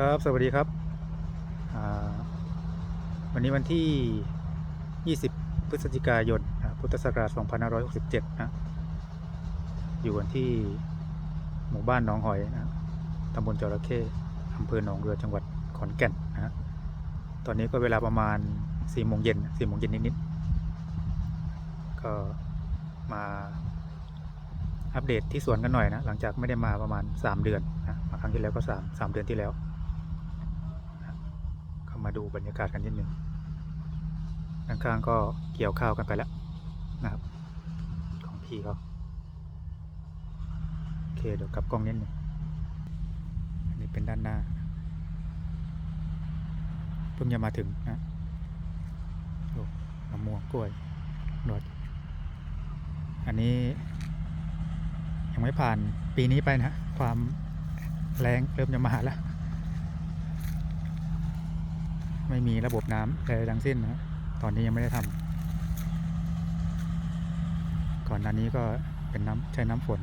ครับสวัสดีครับ วันนี้วันที่ 20 พฤศจิกายนพุทธศักราช2567 นะ อยู่กันที่หมู่บ้านหนองหอยนะตำบลจระเข้อำเภอหนองเรือจังหวัดขอนแก่นนะฮะตอนนี้ก็เวลาประมาณ4โมงเย็น4โมงเย็นนิดๆก็มาอัปเดตที่สวนกันหน่อยนะ หลังจากไม่ได้มาประมาณ 3 เดือนนะมาครั้งที่แล้วก็ 3 3 เดือนที่แล้ว มาดูบรรยากาศกันนิดหนึ่งข้างๆก็เกี่ยวข้าวกันไปแล้วนะครับ ของพี่เขาโอเคเดี๋ยวกลับกล้องนิดหนึ่งอันนี้เป็นด้านหน้าเพิ่งจะมาถึงนะโอ้มะม่วงกล้วยรดอันนี้ยังไม่ผ่านปีนี้ไปนะ ความแรงเริ่มจะมาแล้ว ไม่มีระบบน้ำใดๆทั้งสิ้นนะตอนนี้ยังไม่ได้ทำก่อนหน้านี้ก็เป็นน้ำใช้น้ำฝน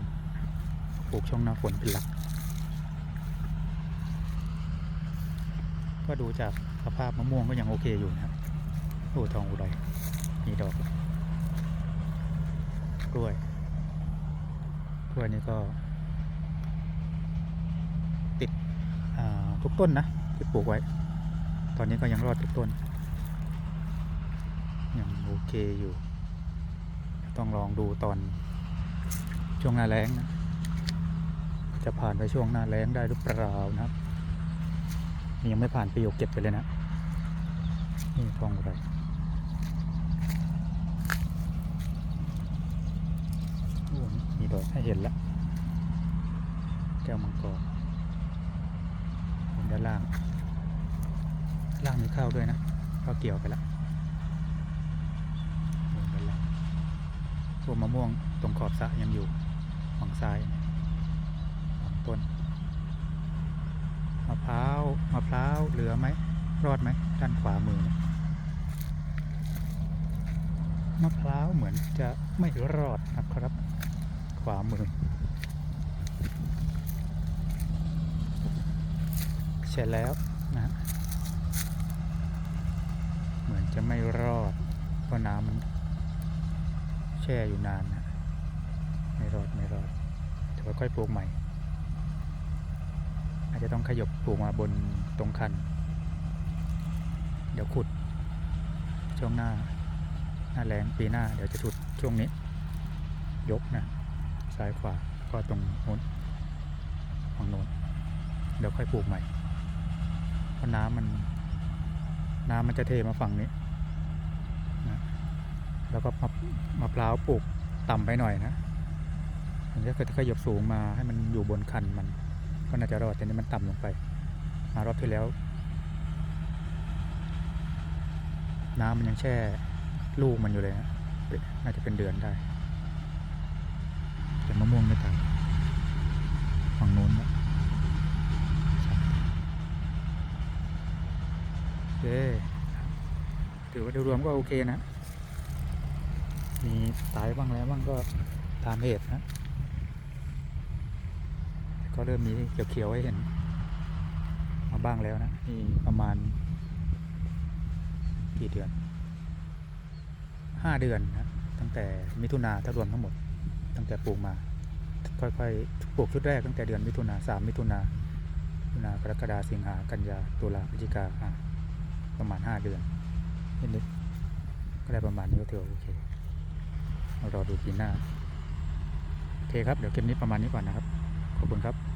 ปลูกช่วงน้าฝนเป็นหลัก ก็ดูจากสภาพมะม่วงก็ยังโอเคอยู่นะโอ้ทองอุไรมีดอกกล้วยกล้วยนี้ก็ ติดทุกต้นนะที่ปลูกไว้ อนนี้ก็ยังรอดทุกต้น ยังโอเคอยู่ ต้องลองดูตอนช่วงหน้าแล้งนะ จะผ่านไปช่วงหน้าแล้งได้หรือเปล่านะครับยังไม่ผ่านปีหกเก็บไปเลยนะ นี่ทองอะไรอ้มีดอกให้เห็นแล้วแก้วมังกรบนด้านล่าง ล่างมีข้าวด้วยนะข้าวเกี่ยวไปแล้วบนด้านล่างพวกมะม่วงตรงขอบสระยังอยู่ฝั่งซ้ายสองต้นมะพร้าวมะพร้าวเหลือไหมรอดไหมด้านขวามือมะพร้าวเหมือนจะไม่รอดนะครับ ขวามือเสร็จแล้วนะฮะเหมือน จะไม่รอด เพราะน้ำมันแช่อยู่นานนะไม่รอดไม่รอดเดี๋ยวค่อยปลูกใหม่ อาจจะต้องขยบปลูกมาบนตรงคัน เดี๋ยวขุด ช่วงหน้า หน้าแรงปีหน้า เดี๋ยวจะขุดช่วงนี้ ยกนะซ้ายขวาก็ตรงโน้นฝั่งโน้นเดี๋ยวค่อยปลูกใหม่เพราะน้ำมัน น้ำมันจะเทมาฝั่งนี้นะแล้วก็มะมะพร้าวปลูกต่ำไปหน่อยนะมันจะขยับสูงมาให้มันอยู่บนคันมัน ก็น่าจะรอดแต่นี่มันต่ำลงไปมารอบที่แล้ว น้ำมันยังแช่ลูกมันอยู่เลยนะน่าจะเป็นเดือนได้ แต่มะม่วงไม่ตังนู้นนะโอเคถือว่า โดยรวมก็โอเคนะ มีตายบ้างแล้วบ้างก็ตามเหตุนะ ก็เริ่มมีเขียวๆให้เห็น มาบ้างแล้วนะนี่ประมาณ กี่เดือนห้าเดือนนะตั้งแต่มิถุนาถ้ารวมทั้งหมด ตั้งแต่ปลูกมา ค่อยๆปลูกชุดแรกตั้งแต่เดือนมิถุนาสามมิถุนามิถุนากรกฎาสิงหากันยาตุลาพฤศจิกาประมาณห้าเดือน นิดๆก็ได้ประมาณนี้ก็ถือโอเคเรารอดูปีหน้า โอเคครับ เดี๋ยวคลิปนี้ประมาณนี้ก่อนนะครับ ขอบคุณครับ